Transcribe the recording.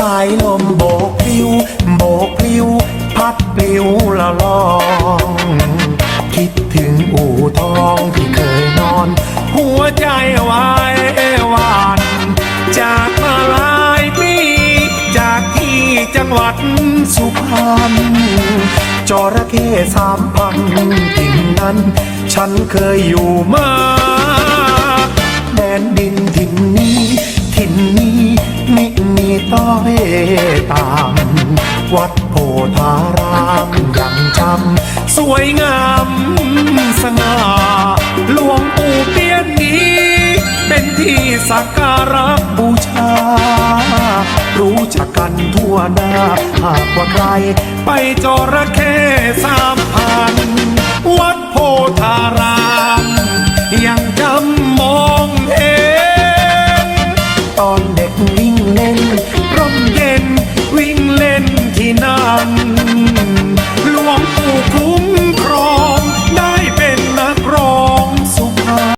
สายลมโบกพลิ้ว โบกพลิ้ว พัดปลิวละลอง คิดถึงอู่ทองที่เคยนอน หัวใจวายหวานจากมาหลายปีจากที่จังหวัดสุพรรณจระเข้สามพันถิ่นนั้น ฉันเคยอยู่มาแดนดินถิ่นนี้ถิ่นนี้ มิมีต้อยตาม วัดโพธารามยังจำสวยงามสง่าหลวงปู่เปี้ยนนี้ เป็นที่สักการะบูชา รู้จักกันทั่วหน้าหากว่าใคร ไปจระเข้สามพัน วัดโพธาราม ยังจำมอง